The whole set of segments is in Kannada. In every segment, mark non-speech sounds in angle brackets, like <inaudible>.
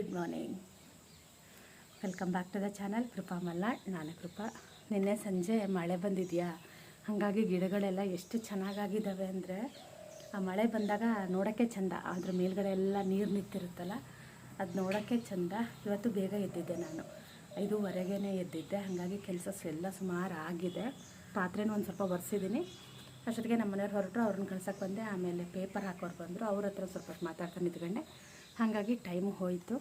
Good morning welcome back to the channel Krupa Malnad ನಾನು ಕೃಪಾ ನಿನ್ನೆ ಸಂಜೆ ಮಳೆ ಬಂದಿದೆಯಾ? ಹಾಗಾಗಿ ಗಿಡಗಳೆಲ್ಲ ಎಷ್ಟು ಚೆನ್ನಾಗಾಗಿದ್ದಾವೆ ಅಂದರೆ, ಆ ಮಳೆ ಬಂದಾಗ ನೋಡೋಕ್ಕೆ ಚಂದ. ಅದ್ರ ಮೇಲ್ಗಡೆ ಎಲ್ಲ ನೀರು ನಿಂತಿರುತ್ತಲ್ಲ, ಅದು ನೋಡೋಕ್ಕೆ ಚಂದ. ಇವತ್ತು ಬೇಗ ಎದ್ದಿದ್ದೆ ನಾನು. ಐದೂವರೆಗೇ ಎದ್ದಿದ್ದೆ. ಹಾಗಾಗಿ ಕೆಲಸ ಎಲ್ಲ ಸುಮಾರು ಆಗಿದೆ. ಪಾತ್ರೆನೂ ಒಂದು ಸ್ವಲ್ಪ ಒರೆಸಿದ್ದೀನಿ ಅಷ್ಟೊತ್ತಿಗೆ ನಮ್ಮ ಮನೆಯವ್ರು ಹೊರಟರು, ಅವ್ರನ್ನ ಕಳ್ಸಕ್ಕೆ ಬಂದೆ. ಆಮೇಲೆ ಪೇಪರ್ ಹಾಕೋರು ಬಂದರು. ಅವ್ರ ಹತ್ರ ಸ್ವಲ್ಪ ಮಾತಾಡ್ಕೊಂಡು ನಿಂತ್ಕೊಂಡೆ. ಹಾಗಾಗಿ ಟೈಮು ಹೋಯಿತು.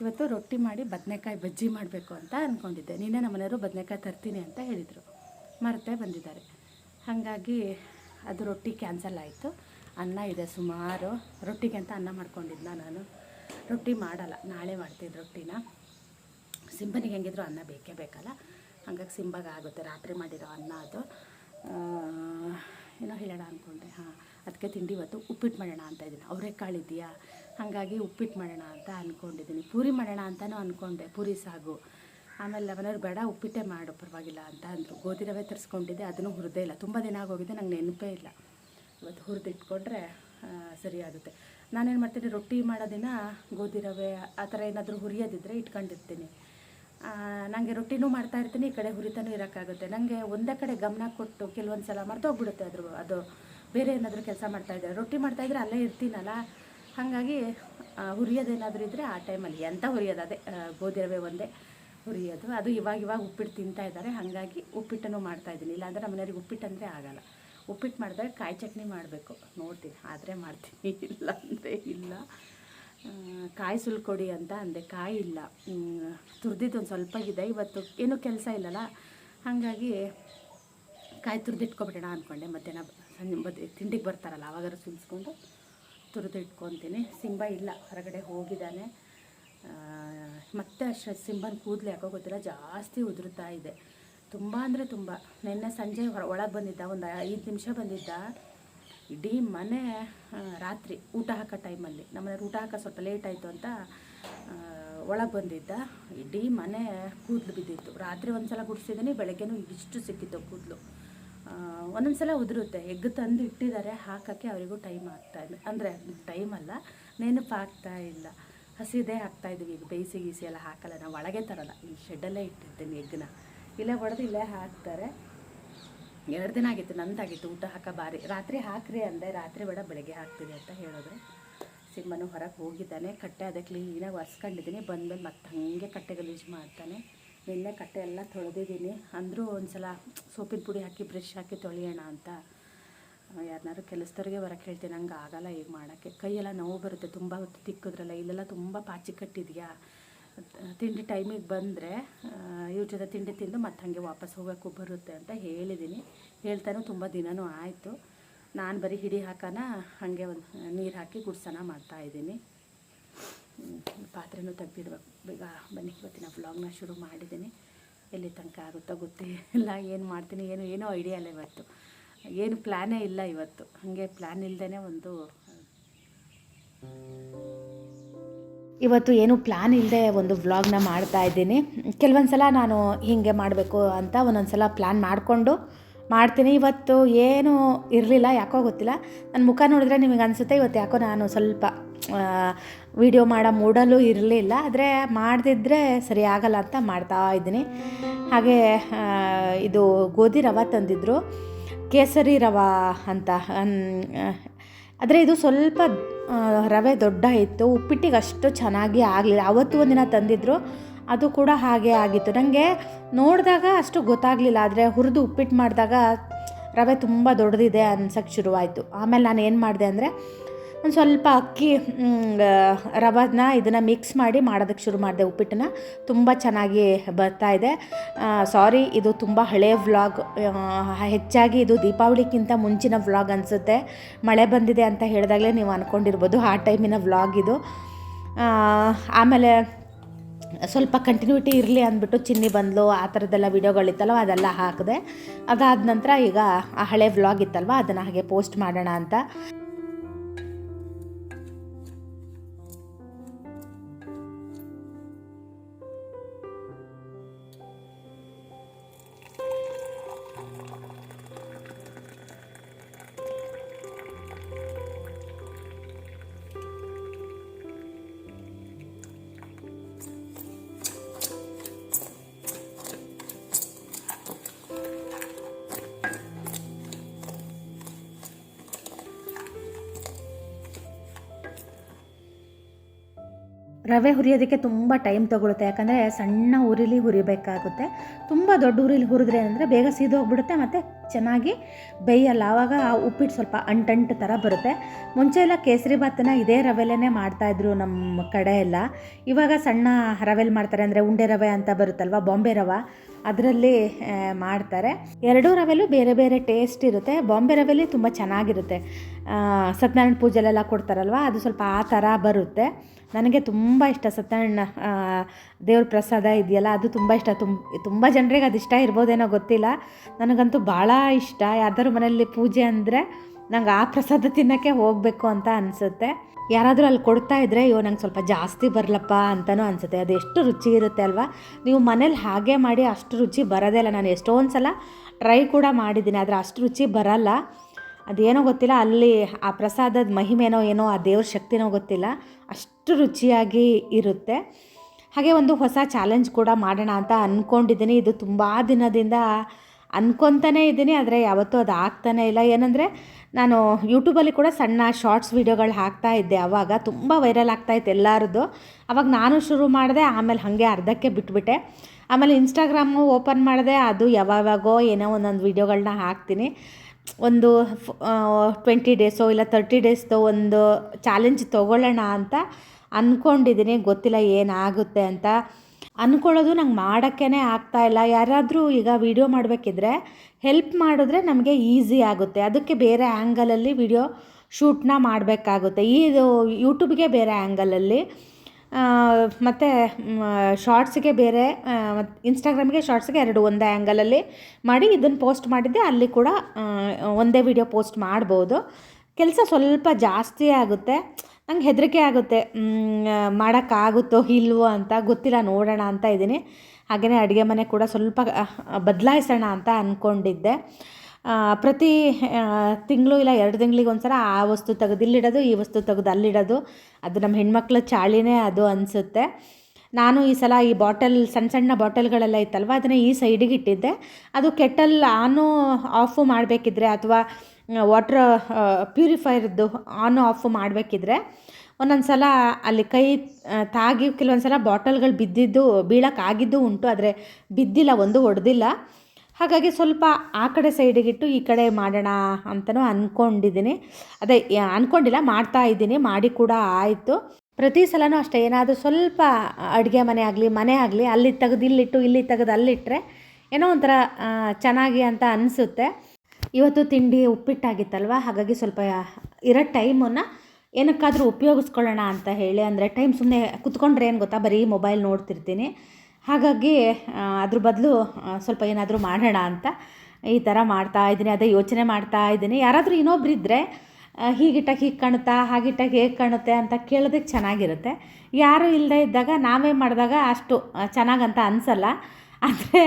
ಇವತ್ತು ರೊಟ್ಟಿ ಮಾಡಿ ಬದನೆಕಾಯಿ ಬಜ್ಜಿ ಮಾಡಬೇಕು ಅಂತ ಅಂದ್ಕೊಂಡಿದ್ದೆ ನಿನ್ನೆ ನಮ್ಮನೆಯವರು ಬದನೆಕಾಯಿ ತರ್ತೀನಿ ಅಂತ ಹೇಳಿದರು. ಮರೆತೇ ಬಂದಿದ್ದಾರೆ. ಹಾಗಾಗಿ ಅದು ರೊಟ್ಟಿ ಕ್ಯಾನ್ಸಲ್ ಆಯಿತು. ಅನ್ನ ಇದೆ ಸುಮಾರು. ರೊಟ್ಟಿಗೆ ಅಂತ ಅನ್ನ ಮಾಡ್ಕೊಂಡಿದ್ನ ನಾನು. ರೊಟ್ಟಿ ಮಾಡಲ್ಲ. ನಾಳೆ ಮಾಡ್ತೀನಿ ರೊಟ್ಟಿನ. ಸಿಂಬನಿಗೆ ಹೆಂಗಿದ್ರು ಅನ್ನ ಬೇಕೇ ಬೇಕಲ್ಲ. ಹಾಗಾಗಿ ಸಿಂಬಾಗ ಆಗುತ್ತೆ. ರಾತ್ರಿ ಮಾಡಿರೋ ಅನ್ನ ಅದು. ಏನೋ ಹೇಳೋಣ ಅಂದ್ಕೊಂಡೆ ಹಾಂ, ಅದಕ್ಕೆ ತಿಂಡಿ ಇವತ್ತು ಉಪ್ಪಿಟ್ಟು ಮಾಡೋಣ ಅಂತ ಇದ್ದೀನಿ. ಅವರೆಕಾಳು ಇದೆಯಾ? ಹಾಗಾಗಿ ಉಪ್ಪಿಟ್ಟು ಮಾಡೋಣ ಅಂತ ಅಂದ್ಕೊಂಡಿದ್ದೀನಿ ಪೂರಿ ಮಾಡೋಣ ಅಂತಲೂ ಅಂದ್ಕೊಂಡೆ ಪೂರಿ ಸಾಗು. ಆಮೇಲೆ ಮನೆಯವ್ರು ಬೇಡ, ಉಪ್ಪಿಟ್ಟೆ ಮಾಡು, ಪರವಾಗಿಲ್ಲ ಅಂತ ಅಂದರು. ಗೋಧಿ ರವೆ ತರಿಸ್ಕೊಂಡಿದ್ದೆ, ಅದನ್ನು ಹುರಿದೇ ಇಲ್ಲ. ತುಂಬ ದಿನ ಆಗೋಗಿದೆ, ನಂಗೆ ನೆನಪೇ ಇಲ್ಲ. ಇವತ್ತು ಹುರಿದಿಟ್ಕೊಂಡ್ರೆ ಸರಿಯಾಗುತ್ತೆ ನಾನೇನು ಮಾಡ್ತೀನಿ, ರೊಟ್ಟಿ ಮಾಡೋ ದಿನ ಗೋಧಿ ರವೆ, ಆ ಥರ ಏನಾದರೂ ಹುರಿಯೋದಿದ್ದರೆ ಇಟ್ಕೊಂಡಿರ್ತೀನಿ. ನನಗೆ ರೊಟ್ಟಿನೂ ಮಾಡ್ತಾ ಇರ್ತೀನಿ, ಈ ಕಡೆ ಹುರಿತಾನೂ ಇರೋಕ್ಕಾಗುತ್ತೆ. ನನಗೆ ಒಂದೇ ಕಡೆ ಗಮನ ಕೊಟ್ಟು ಕೆಲವೊಂದು ಸಲ ಮರೆತೋಗ್ಬಿಡುತ್ತೆ ಅದ್ರ, ಅದು ಬೇರೆ ಏನಾದರೂ ಕೆಲಸ ಮಾಡ್ತಾಯಿದ್ದಾರೆ ರೊಟ್ಟಿ ಮಾಡ್ತಾಯಿದ್ರೆ ಅಲ್ಲೇ ಇರ್ತೀನಲ್ಲ ಹಾಗಾಗಿ ಹುರಿಯೋದೇನಾದರೂ ಇದ್ದರೆ ಆ ಟೈಮಲ್ಲಿ ಎಂಥ ಹುರಿಯೋದು? ಅದೇ ಗೋಧಿ ರವೆ ಒಂದೇ ಹುರಿಯೋದು. ಅದು ಇವಾಗ ಇವಾಗ ಉಪ್ಪಿಟ್ಟು ತಿಂತಾ ಇದ್ದಾರೆ. ಹಾಗಾಗಿ ಉಪ್ಪಿಟ್ಟನ್ನು ಮಾಡ್ತಾಯಿದ್ದೀನಿ ಇಲ್ಲಾಂದರೆ ನಮ್ಮ ಮನೆಯವ್ರಿಗೆ ಉಪ್ಪಿಟ್ಟು ಅಂದರೆ ಆಗಲ್ಲ. ಉಪ್ಪಿಟ್ಟು ಮಾಡಿದಾಗ ಕಾಯಿ ಚಟ್ನಿ ಮಾಡಬೇಕು. ನೋಡ್ತೀನಿ. ಆದರೆ ಮಾಡ್ತೀನಿ. <laughs> ಇಲ್ಲ ಅಂದರೆ ಇಲ್ಲ. ಕಾಯಿ ಸುಲ್ಕೊಡಿ ಅಂತ ಅಂದೆ. ಕಾಯಿ ಇಲ್ಲ. ತುರ್ದಿದ್ದು ಒಂದು ಸ್ವಲ್ಪ ಇದೆ. ಇವತ್ತು ಏನೂ ಕೆಲಸ ಇಲ್ಲಲ್ಲ. ಹಾಗಾಗಿ ಕಾಯಿ ತುರಿದಿಟ್ಕೊಬಿಡೋಣ ಅಂದ್ಕೊಂಡೆ ಮಧ್ಯಾಹ್ನ, ಸಂಜೆ ತಿಂಡಿಗೆ ಬರ್ತಾರಲ್ಲ ಆವಾಗಾರು ಸುಲಿಸ್ಕೊಂಡು ತುರಿದು ಇಟ್ಕೊತೀನಿ. ಸಿಂಬ ಇಲ್ಲ, ಹೊರಗಡೆ ಹೋಗಿದ್ದಾನೆ. ಮತ್ತೆ ಅಷ್ಟು, ಸಿಂಬನ ಕೂದಲು ಯಾಕೋ ಗೊತ್ತಿಲ್ಲ, ಜಾಸ್ತಿ ಉದುರುತ್ತಾ ಇದೆ. ತುಂಬ ಅಂದರೆ ತುಂಬ. ನಿನ್ನೆ ಸಂಜೆ ಹೊರ, ಒಳಗೆ ಬಂದಿದ್ದ, ಒಂದು ಐದು ನಿಮಿಷ ಬಂದಿದ್ದ. ಇಡೀ ಮನೆ ರಾತ್ರಿ ಊಟ ಹಾಕೋ ಟೈಮಲ್ಲಿ. ನಮ್ಮನೆ ಊಟ ಹಾಕೋ ಸ್ವಲ್ಪ ಲೇಟ್ ಆಯಿತು ಅಂತ ಒಳಗೆ ಬಂದಿದ್ದ. ಇಡೀ ಮನೆ ಕೂದಲು ಬಿದ್ದಿತ್ತು. ರಾತ್ರಿ ಒಂದು ಸಲ ಗುಡಿಸಿದ್ದೀನಿ ಬೆಳಗ್ಗೆನೂ ಇಷ್ಟು ಸಿಕ್ಕಿತ್ತು ಕೂದಲು. ಒಂದೊಂದು ಸಲ ಉದುರುತ್ತೆ. ಎಗ್ ತಂದು ಇಟ್ಟಿದ್ದಾರೆ, ಹಾಕೋಕ್ಕೆ ಅವರಿಗೂ ಟೈಮ್ ಆಗ್ತಾ ಇಲ್ಲ. ಅಂದರೆ ಟೈಮ್ ಅಲ್ಲ, ನೆನಪು ಆಗ್ತಾ ಇಲ್ಲ. ಹಸಿದೇ ಹಾಕ್ತಾ ಇದೀವಿ. ಈಗ ಬೇಯಿಸಿ ಗೀಸಿ ಎಲ್ಲ ಹಾಕಲ್ಲ, ನಾವು ಒಳಗೆ ತರಲ್ಲ. ಈ ಶೆಡ್ಡಲ್ಲೇ ಇಟ್ಟಿರ್ತೀನಿ ಎಗ್ನ ಇಲ್ಲೇ ಹೊಡೆದು ಇಲ್ಲೇ ಹಾಕ್ತಾರೆ. ಎರಡು ದಿನ ಆಗಿತ್ತು, ನಂದಾಗಿತ್ತು. ಊಟ ಹಾಕ ಬಾರಿ. ರಾತ್ರಿ ಹಾಕ್ರಿ ಅಂದೆ. ರಾತ್ರಿ ಬೇಡ, ಬೆಳಗ್ಗೆ ಹಾಕ್ತೀನಿ ಅಂತ ಹೇಳಿದ್ರೆ. ಸಿಂಹನು ಹೊರಗೆ ಹೋಗಿದ್ದಾನೆ. ಕಟ್ಟೆ ಅದೇ ಕ್ಲೀನಾಗಿ ಒರೆಸ್ಕೊಂಡಿದ್ದೀನಿ. ಬಂದಮೇಲೆ ಮತ್ತೆ ಹಾಗೆ ಕಟ್ಟೆ ಗಲೀಜು ಮಾಡ್ತಾನೆ. ನಿನ್ನೆ ಕಟ್ಟೆ ಎಲ್ಲ ತೊಳೆದಿದ್ದೀನಿ. ಅಂದರೂ ಒಂದು ಸಲ ಸೋಪಿನ ಪುಡಿ ಹಾಕಿ, ಬ್ರಷ್ ಹಾಕಿ ತೊಳೆಯೋಣ ಅಂತ. ಯಾರನ್ನಾರು ಕೆಲಸದವ್ರಿಗೆ ಬರೋಕ್ಕೆ ಹೇಳ್ತೀನಿ. ನಂಗೆ ಆಗಲ್ಲ ಈಗ ಮಾಡೋಕ್ಕೆ. ಕೈಯೆಲ್ಲ ನೋವು ಬರುತ್ತೆ. ತುಂಬ ಹೊತ್ತು ತಿಕ್ಕಿದ್ರಲ್ಲ, ಇಲ್ಲೆಲ್ಲ ತುಂಬ ಪಾಚಿ ಕಟ್ಟಿದೆಯಾ? ತಿಂಡಿ ಟೈಮಿಗೆ ಬಂದರೆ ಇವ್ರ ಜೊತೆ ತಿಂಡಿ ತಿಂದು ಮತ್ತೆ ಹಾಗೆ ವಾಪಸ್ ಹೋಗೋಕ್ಕೂ ಬರುತ್ತೆ ಅಂತ ಹೇಳಿದ್ದೀನಿ ಹೇಳ್ತಾನೂ ತುಂಬ ದಿನವೂ ಆಯಿತು. ನಾನು ಬರೀ ಹಿಡಿ ಹಾಕೋಣ ಹಾಗೆ ಒಂದು ನೀರು ಹಾಕಿ ಗುಡ್ಸನ ಮಾಡ್ತಾಯಿದ್ದೀನಿ ಪಾತ್ರೆನೂ ತೆಗ್ದಿಡ್ಬೇಕು ಬೇಗ ಬನ್ನಿ, ಇವತ್ತಿನ ವ್ಲಾಗ್ನ ಶುರು ಮಾಡಿದ್ದೀನಿ. ಎಲ್ಲಿ ತನಕ ಆಗುತ್ತೋ ಗೊತ್ತೇ ಇಲ್ಲ, ಏನು ಮಾಡ್ತೀನಿ, ಏನು ಏನೋ ಐಡಿಯಾ ಇಲ್ಲ ಇವತ್ತು. ಏನು ಪ್ಲ್ಯಾನೇ ಇಲ್ಲ ಇವತ್ತು. ಹಾಗೆ ಪ್ಲ್ಯಾನ್ ಇಲ್ಲದೇ ಒಂದು ಇವತ್ತು ಏನು ಪ್ಲ್ಯಾನ್ ಇಲ್ಲದೆ ಒಂದು ವ್ಲಾಗ್ನ ಮಾಡ್ತಾ ಇದ್ದೀನಿ. ಕೆಲವೊಂದು ಸಲ ನಾನು ಹೀಗೆ ಮಾಡಬೇಕು ಅಂತ ಒಂದೊಂದು ಸಲ ಪ್ಲ್ಯಾನ್ ಮಾಡಿಕೊಂಡು ಮಾಡ್ತೀನಿ. ಇವತ್ತು ಏನು ಇರಲಿಲ್ಲ, ಯಾಕೋ ಗೊತ್ತಿಲ್ಲ. ನನ್ನ ಮುಖ ನೋಡಿದ್ರೆ ನಿಮಗೆ ಅನಿಸುತ್ತೆ, ಇವತ್ತು ಯಾಕೋ ನಾನು ಸ್ವಲ್ಪ ವಿಡಿಯೋ ಮಾಡೋ ಮೂಡಲ್ಲೂ ಇರಲಿಲ್ಲ, ಆದರೆ ಮಾಡದಿದ್ದರೆ ಸರಿ ಆಗಲ್ಲ ಅಂತ ಮಾಡ್ತಾ ಇದ್ದೀನಿ. ಹಾಗೆ ಇದು ಗೋಧಿ ರವೆ ತಂದಿದ್ದರು ಕೇಸರಿ ರವೆ ಅಂತ ಆದರೆ ಇದು ಸ್ವಲ್ಪ ರವೆ ದೊಡ್ಡ ಇತ್ತು, ಉಪ್ಪಿಟ್ಟಿಗೆ ಅಷ್ಟು ಚೆನ್ನಾಗಿ ಆಗಲಿಲ್ಲ. ಅವತ್ತು ಒಂದಿನ ತಂದಿದ್ದರು ಅದು ಕೂಡ ಹಾಗೆ ಆಗಿತ್ತು. ನನಗೆ ನೋಡಿದಾಗ ಅಷ್ಟು ಗೊತ್ತಾಗಲಿಲ್ಲ, ಆದರೆ ಹುರಿದು ಉಪ್ಪಿಟ್ಟು ಮಾಡಿದಾಗ ರವೆ ತುಂಬ ದೊಡ್ಡದಿದೆ ಅನ್ಸಕ್ಕೆ ಶುರುವಾಯಿತು. ಆಮೇಲೆ ನಾನು ಏನು ಮಾಡಿದೆ ಅಂದರೆ ಒಂದು ಸ್ವಲ್ಪ ಅಕ್ಕಿ ರವಾದನ್ನ ಇದನ್ನು ಮಿಕ್ಸ್ ಮಾಡಿ ಮಾಡೋದಕ್ಕೆ ಶುರು ಮಾಡಿದೆ. ಉಪ್ಪಿಟ್ಟನ್ನ ತುಂಬ ಚೆನ್ನಾಗಿ ಬರ್ತಾ ಇದೆ. ಸಾರಿ ಇದು ತುಂಬ ಹಳೆಯ ವ್ಲಾಗ್ ಹೆಚ್ಚಾಗಿ ಇದು ದೀಪಾವಳಿಗಿಂತ ಮುಂಚಿನ ವ್ಲಾಗ್ ಅನಿಸುತ್ತೆ. ಮಳೆ ಬಂದಿದೆ ಅಂತ ಹೇಳಿದಾಗಲೇ ನೀವು ಅಂದ್ಕೊಂಡಿರ್ಬೋದು ಆ ಟೈಮಿನ ವ್ಲಾಗ್ ಇದು. ಆಮೇಲೆ ಸ್ವಲ್ಪ ಕಂಟಿನ್ಯೂಟಿ ಇರಲಿ ಅಂದ್ಬಿಟ್ಟು ಚಿನ್ನಿ ಬಂದಲು, ಆ ಥರದ್ದೆಲ್ಲ ವೀಡಿಯೋಗಳಿತ್ತಲ್ವ ಅದೆಲ್ಲ ಹಾಕಿದೆ. ಅದಾದ ನಂತರ ಈಗ ಆ ಹಳೆ ವ್ಲಾಗ್ ಇತ್ತಲ್ವ, ಅದನ್ನು ಹಾಗೆ ಪೋಸ್ಟ್ ಮಾಡೋಣ ಅಂತ. ರವೆ ಹುರಿಯೋದಕ್ಕೆ ತುಂಬ ಟೈಮ್ ತೊಗೊಳುತ್ತೆ. ಯಾಕಂದರೆ ಸಣ್ಣ ಉರಿಲಿ ಹುರಿಬೇಕಾಗುತ್ತೆ. ತುಂಬ ದೊಡ್ಡ ಉರಿಲಿ ಹುರಿದ್ರೆ ಅಂದರೆ ಬೇಗ ಸೀದೋಗ್ಬಿಡುತ್ತೆ ಮತ್ತು ಚೆನ್ನಾಗಿ ಬೇಯಲ್ಲ. ಆವಾಗ ಆ ಉಪ್ಪಿಟ್ಟು ಸ್ವಲ್ಪ ಅಂಟಂಟು ಥರ ಬರುತ್ತೆ. ಮುಂಚೆ ಎಲ್ಲ ಕೇಸರಿ ಭಾತನ ಇದೇ ರವೆಲೇ ಮಾಡ್ತಾಯಿದ್ರು ನಮ್ಮ ಕಡೆ ಎಲ್ಲ ಇವಾಗ ಸಣ್ಣ ರವೆಲಿ ಮಾಡ್ತಾರೆ. ಅಂದರೆ ಉಂಡೆ ರವೆ ಅಂತ ಬರುತ್ತಲ್ವ, ಬಾಂಬೆ ರವೆ, ಅದರಲ್ಲಿ ಮಾಡ್ತಾರೆ. ಎರಡೂ ರವೆಲು ಬೇರೆ ಬೇರೆ ಟೇಸ್ಟ್ ಇರುತ್ತೆ. ಬಾಂಬೆ ರವೆಲಿ ತುಂಬ ಚೆನ್ನಾಗಿರುತ್ತೆ. ಸತ್ಯನಾರಾಯಣ ಪೂಜೆಲೆಲ್ಲ ಕೊಡ್ತಾರಲ್ವ, ಅದು ಸ್ವಲ್ಪ ಆ ಥರ ಬರುತ್ತೆ. ನನಗೆ ತುಂಬ ಇಷ್ಟ ಸತ್ಯಣ್ಣ ದೇವ್ರ ಪ್ರಸಾದ ಇದೆಯಲ್ಲ, ಅದು ತುಂಬ ಇಷ್ಟ. ತುಂಬ ತುಂಬ ಜನರಿಗೆ ಅದು ಇಷ್ಟ ಇರ್ಬೋದೇನೋ ಗೊತ್ತಿಲ್ಲ. ನನಗಂತೂ ಭಾಳ ಇಷ್ಟ. ಯಾರ್ದಾರು ಮನೆಯಲ್ಲಿ ಪೂಜೆ ಅಂದರೆ ನಂಗೆ ಆ ಪ್ರಸಾದ ತಿನ್ನೋಕ್ಕೆ ಹೋಗಬೇಕು ಅಂತ ಅನಿಸುತ್ತೆ. ಯಾರಾದರೂ ಅಲ್ಲಿ ಕೊಡ್ತಾ ಇದ್ದರೆ ಅಯ್ಯೋ, ನಂಗೆ ಸ್ವಲ್ಪ ಜಾಸ್ತಿ ಬರಲಪ್ಪ ಅಂತಲೂ ಅನಿಸುತ್ತೆ. ಅದು ಎಷ್ಟು ರುಚಿ ಇರುತ್ತೆ ಅಲ್ವಾ? ನೀವು ಮನೇಲಿ ಹಾಗೆ ಮಾಡಿ ಅಷ್ಟು ರುಚಿ ಬರೋದೇ ಇಲ್ಲ. ನಾನು ಎಷ್ಟೊಂದು ಸಲ ಟ್ರೈ ಕೂಡ ಮಾಡಿದ್ದೀನಿ, ಆದರೆ ಅಷ್ಟು ರುಚಿ ಬರಲ್ಲ. ಅದೇನೋ ಗೊತ್ತಿಲ್ಲ, ಅಲ್ಲಿ ಆ ಪ್ರಸಾದದ ಮಹಿಮೆನೋ ಏನೋ, ಆ ದೇವ್ರ ಶಕ್ತಿನೋ ಗೊತ್ತಿಲ್ಲ. ಅಷ್ಟು ರುಚಿಯಾಗಿ ಇರುತ್ತೆ. ಹಾಗೆ ಒಂದು ಹೊಸ ಚಾಲೆಂಜ್ ಕೂಡ ಮಾಡೋಣ ಅಂತ ಅಂದ್ಕೊಂಡಿದ್ದೀನಿ ಇದು ತುಂಬ ದಿನದಿಂದ ಅಂದ್ಕೊತಾನೇ ಇದ್ದೀನಿ, ಆದರೆ ಯಾವತ್ತೂ ಅದು ಆಗ್ತಾನೆ ಇಲ್ಲ. ಏನಂದರೆ, ನಾನು ಯೂಟ್ಯೂಬಲ್ಲಿ ಕೂಡ ಸಣ್ಣ ಶಾರ್ಟ್ಸ್ ವೀಡಿಯೋಗಳು ಹಾಕ್ತಾ ಇದ್ದೆ ಆವಾಗ ತುಂಬ ವೈರಲ್ ಆಗ್ತಾಯಿತ್ತು ಎಲ್ಲರದ್ದು. ಆವಾಗ ನಾನು ಶುರು ಮಾಡಿದೆ, ಆಮೇಲೆ ಹಾಗೆ ಅರ್ಧಕ್ಕೆ ಬಿಟ್ಬಿಟ್ಟೆ. ಆಮೇಲೆ ಇನ್ಸ್ಟಾಗ್ರಾಮು ಓಪನ್ ಮಾಡಿದೆ, ಅದು ಯಾವಾಗೋ ಏನೋ ಒಂದೊಂದು ವೀಡಿಯೋಗಳನ್ನ ಹಾಕ್ತೀನಿ. ಒಂದು ಟ್ವೆಂಟಿ ಡೇಸೋ ಇಲ್ಲ ತರ್ಟಿ ಡೇಸ್ದೋ ಒಂದು ಚಾಲೆಂಜ್ ತೊಗೊಳ್ಳೋಣ ಅಂತ ಅಂದ್ಕೊಂಡಿದ್ದೀನಿ ಗೊತ್ತಿಲ್ಲ ಏನಾಗುತ್ತೆ ಅಂತ. ಅಂದ್ಕೊಳ್ಳೋದು ನಂಗೆ ಮಾಡೋಕ್ಕೇ ಇಲ್ಲ. ಯಾರಾದರೂ ಈಗ ವೀಡಿಯೋ ಮಾಡಬೇಕಿದ್ರೆ ಹೆಲ್ಪ್ ಮಾಡಿದ್ರೆ ನಮಗೆ ಈಸಿ ಆಗುತ್ತೆ. ಅದಕ್ಕೆ ಬೇರೆ ಆ್ಯಂಗಲಲ್ಲಿ ವೀಡಿಯೋ ಶೂಟ್ನ ಮಾಡಬೇಕಾಗುತ್ತೆ. ಇದು ಯೂಟ್ಯೂಬ್ಗೆ ಬೇರೆ ಆ್ಯಂಗಲಲ್ಲಿ ಮತ್ತು ಶಾರ್ಟ್ಸ್ಗೆ ಬೇರೆ ಮತ್ತು ಇನ್ಸ್ಟಾಗ್ರಾಮ್ಗೆ ಶಾರ್ಟ್ಸ್ಗೆ ಎರಡು ಒಂದೇ ಆ್ಯಂಗಲಲ್ಲಿ ಮಾಡಿ ಇದನ್ನು ಪೋಸ್ಟ್ ಮಾಡಿದ್ದೆ. ಅಲ್ಲಿ ಕೂಡ ಒಂದೇ ವಿಡಿಯೋ ಪೋಸ್ಟ್ ಮಾಡ್ಬೋದು. ಕೆಲಸ ಸ್ವಲ್ಪ ಜಾಸ್ತಿ ಆಗುತ್ತೆ. ನಂಗೆ ಹೆದರಿಕೆ ಆಗುತ್ತೆ. ಮಾಡೋಕ್ಕಾಗುತ್ತೋ ಇಲ್ವೋ ಅಂತ ಗೊತ್ತಿಲ್ಲ, ನೋಡೋಣ ಅಂತ ಇದ್ದೀನಿ. ಹಾಗೆಯೇ ಅಡುಗೆ ಮನೆ ಕೂಡ ಸ್ವಲ್ಪ ಬದಲಾಯಿಸೋಣ ಅಂತ ಅಂದ್ಕೊಂಡಿದ್ದೆ ಪ್ರತಿ ತಿಂಗಳು ಇಲ್ಲ ಎರಡು ತಿಂಗಳಿಗೆ ಒಂದ್ಸಲ ಆ ವಸ್ತು ತೆಗೆದು, ಇಲ್ಲಿಡೋದು, ಈ ವಸ್ತು ತೆಗೆದು, ಅಲ್ಲಿಡೋದು. ಅದು ನಮ್ಮ ಹೆಣ್ಮಕ್ಳ ಚಾಳಿನೇ ಅದು ಅನಿಸುತ್ತೆ. ನಾನು ಈ ಸಲ ಈ ಬಾಟಲ್, ಸಣ್ಣ ಸಣ್ಣ ಬಾಟಲ್ಗಳೆಲ್ಲ ಇತ್ತಲ್ವ, ಅದನ್ನು ಈ ಸೈಡಿಗೆ ಇಟ್ಟಿದ್ದೆ. ಅದು ಕೆಟಲ್ ಆನು ಆಫು ಮಾಡಬೇಕಿದ್ರೆ ಅಥವಾ ವಾಟ್ರ್ ಪ್ಯೂರಿಫೈರ್ದು ಆನು ಆಫು ಮಾಡಬೇಕಿದ್ರೆ, ಒಂದೊಂದು ಸಲ ಅಲ್ಲಿ ಕೈ ತಾಗಿ ಕೆಲವೊಂದು ಸಲ ಬಾಟಲ್ಗಳು ಬಿದ್ದಿದ್ದು, ಬೀಳೋಕ್ಕಾಗಿದ್ದು ಉಂಟು, ಆದರೆ ಬಿದ್ದಿಲ್ಲ, ಒಂದು ಒಡೆದಿಲ್ಲ. ಹಾಗಾಗಿ ಸ್ವಲ್ಪ ಆ ಕಡೆ ಸೈಡಿಗಿಟ್ಟು ಈ ಕಡೆ ಮಾಡೋಣ ಅಂತಲೂ ಅಂದ್ಕೊಂಡಿದ್ದೀನಿ ಅದೇ ಅಂದ್ಕೊಂಡಿಲ್ಲ ಮಾಡ್ತಾ ಇದ್ದೀನಿ, ಮಾಡಿ ಕೂಡ ಆಯಿತು. ಪ್ರತಿ ಸಲವೂ ಅಷ್ಟೇ, ಏನಾದರೂ ಸ್ವಲ್ಪ ಅಡುಗೆ ಮನೆ ಆಗಲಿ ಮನೆ ಆಗಲಿ, ಅಲ್ಲಿ ತೆಗೆದು, ಇಲ್ಲಿಟ್ಟು, ಇಲ್ಲಿ ತೆಗೆದು ಅಲ್ಲಿಟ್ಟರೆ ಏನೋ ಒಂಥರ ಚೆನ್ನಾಗಿ ಅಂತ ಅನಿಸುತ್ತೆ. ಇವತ್ತು ತಿಂಡಿ ಉಪ್ಪಿಟ್ಟಾಗಿತ್ತಲ್ವ? ಹಾಗಾಗಿ ಸ್ವಲ್ಪ ಇರೋ ಟೈಮನ್ನು ಏನಕ್ಕಾದರೂ ಉಪಯೋಗಿಸ್ಕೊಳ್ಳೋಣ ಅಂತ ಹೇಳಿ, ಅಂದರೆ ಟೈಮ್ ಸುಮ್ಮನೆ ಕುತ್ಕೊಂಡ್ರೆ ಏನು ಗೊತ್ತಾ? ಬರೀ ಮೊಬೈಲ್ ನೋಡ್ತಿರ್ತೀನಿ. ಹಾಗಾಗಿ ಅದ್ರ ಬದಲು ಸ್ವಲ್ಪ ಏನಾದರೂ ಮಾಡೋಣ ಅಂತ ಈ ಥರ ಮಾಡ್ತಾ ಇದ್ದೀನಿ, ಅದೇ ಯೋಚನೆ ಮಾಡ್ತಾ ಇದ್ದೀನಿ. ಯಾರಾದರೂ ಇನ್ನೊಬ್ರು ಇದ್ದರೆ ಹೀಗಿಟ್ಟಾಗ ಹೀಗೆ ಕಾಣುತ್ತಾ, ಹಾಗಿಟ್ಟಾಗ ಹೇಗೆ ಕಾಣುತ್ತೆ ಅಂತ ಕೇಳೋದಕ್ಕೆ ಚೆನ್ನಾಗಿರುತ್ತೆ. ಯಾರೂ ಇಲ್ಲದೆ ಇದ್ದಾಗ ನಾವೇ ಮಾಡಿದಾಗ ಅಷ್ಟು ಚೆನ್ನಾಗಂತ ಅನಿಸಲ್ಲ. ಆದರೆ,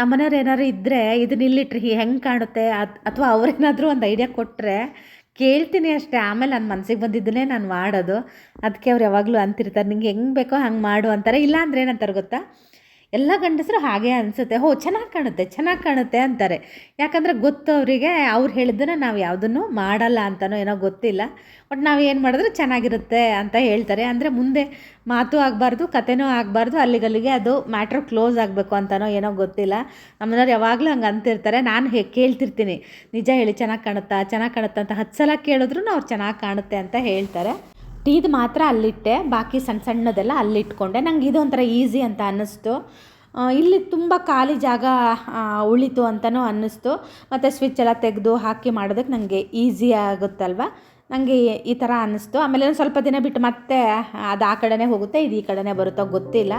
ನಮ್ಮನೆಯವ್ರು ಏನಾದ್ರು ಇದ್ದರೆ ಇದನ್ನ ಇಲ್ಲಿಟ್ರಿ ಹೆಂಗೆ ಕಾಣುತ್ತೆ ಅಥವಾ ಅವ್ರೇನಾದರೂ ಒಂದು ಐಡಿಯಾ ಕೊಟ್ಟರೆ ಕೇಳ್ತೀನಿ ಅಷ್ಟೇ. ಆಮೇಲೆ ನನ್ನ ಮನಸ್ಸಿಗೆ ಬಂದಿದ್ದನ್ನೇ ನಾನು ಮಾಡೋದು. ಅದಕ್ಕೆ ಅವ್ರು ಯಾವಾಗಲೂ ಅಂತಿರ್ತಾರೆ, ನಿಂಗೆ ಹೆಂಗೆ ಬೇಕೋ ಹಂಗೆ ಮಾಡು ಅಂತಾರೆ. ಇಲ್ಲ ಅಂದ್ರೆ ಏನಂತಾರೆ ಗೊತ್ತಾ? ಎಲ್ಲ ಗಂಡಸರು ಹಾಗೆ ಅನಿಸುತ್ತೆ. ಹೋ, ಚೆನ್ನಾಗಿ ಕಾಣುತ್ತೆ ಚೆನ್ನಾಗಿ ಕಾಣುತ್ತೆ ಅಂತಾರೆ. ಯಾಕಂದರೆ ಗೊತ್ತು ಅವರಿಗೆ ಅವ್ರು ಹೇಳಿದ್ದನ್ನು ನಾವು ಯಾವುದನ್ನು ಮಾಡಲ್ಲ ಅಂತನೋ ಏನೋ ಗೊತ್ತಿಲ್ಲ. ಬಟ್ ನಾವು ಏನು ಮಾಡಿದ್ರೆ ಚೆನ್ನಾಗಿರುತ್ತೆ ಅಂತ ಹೇಳ್ತಾರೆ. ಅಂದರೆ ಮುಂದೆ ಮಾತು ಆಗಬಾರ್ದು, ಕತೆನೂ ಆಗಬಾರ್ದು, ಅಲ್ಲಿಗಲ್ಲಿಗೆ ಅದು ಮ್ಯಾಟ್ರ್ ಕ್ಲೋಸ್ ಆಗಬೇಕು ಅಂತನೋ ಏನೋ ಗೊತ್ತಿಲ್ಲ. ನಮ್ಮನೆಯವ್ರು ಯಾವಾಗಲೂ ಹಂಗೆ ಅಂತಿರ್ತಾರೆ. ನಾನು ಹೇ, ಕೇಳ್ತಿರ್ತೀನಿ. ನಿಜ ಹೇಳಿ ಚೆನ್ನಾಗಿ ಕಾಣುತ್ತಾ ಚೆನ್ನಾಗಿ ಕಾಣುತ್ತಾ ಅಂತ ಹತ್ತು ಸಲ ಕೇಳಿದ್ರು ಅವ್ರು ಚೆನ್ನಾಗಿ ಕಾಣುತ್ತೆ ಅಂತ ಹೇಳ್ತಾರೆ. ಟೀದು ಮಾತ್ರ ಅಲ್ಲಿಟ್ಟೆ, ಬಾಕಿ ಸಣ್ಣ ಸಣ್ಣದೆಲ್ಲ ಅಲ್ಲಿಟ್ಕೊಂಡೆ. ನಂಗೆ ಇದು ಒಂಥರ ಈಸಿ ಅಂತ ಅನ್ನಿಸ್ತು. ಇಲ್ಲಿ ತುಂಬ ಖಾಲಿ ಜಾಗ ಉಳಿತು ಅಂತಲೂ ಅನ್ನಿಸ್ತು. ಮತ್ತು ಸ್ವಿಚ್ ಎಲ್ಲ ತೆಗೆದು ಹಾಕಿ ಮಾಡೋದಕ್ಕೆ ನನಗೆ ಈಸಿ ಆಗುತ್ತಲ್ವ? ನನಗೆ ಈ ಥರ ಅನ್ನಿಸ್ತು. ಆಮೇಲೆ ಸ್ವಲ್ಪ ದಿನ ಬಿಟ್ಟು ಮತ್ತೆ ಅದು ಆ ಕಡೆನೇ ಹೋಗುತ್ತೆ, ಇದು ಈ ಕಡೆನೇ ಬರುತ್ತೋ ಗೊತ್ತಿಲ್ಲ.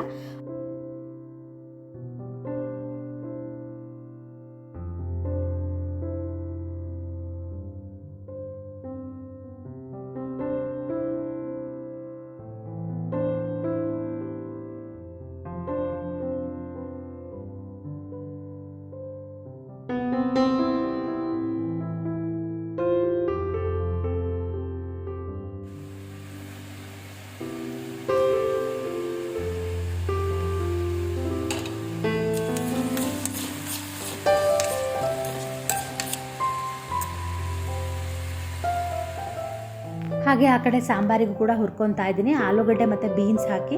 ಹಾಗೆ ಆ ಕಡೆ ಸಾಂಬಾರಿಗೂ ಕೂಡ ಹುರ್ಕೊತಾ ಇದ್ದೀನಿ. ಆಲೂಗಡ್ಡೆ ಮತ್ತು ಬೀನ್ಸ್ ಹಾಕಿ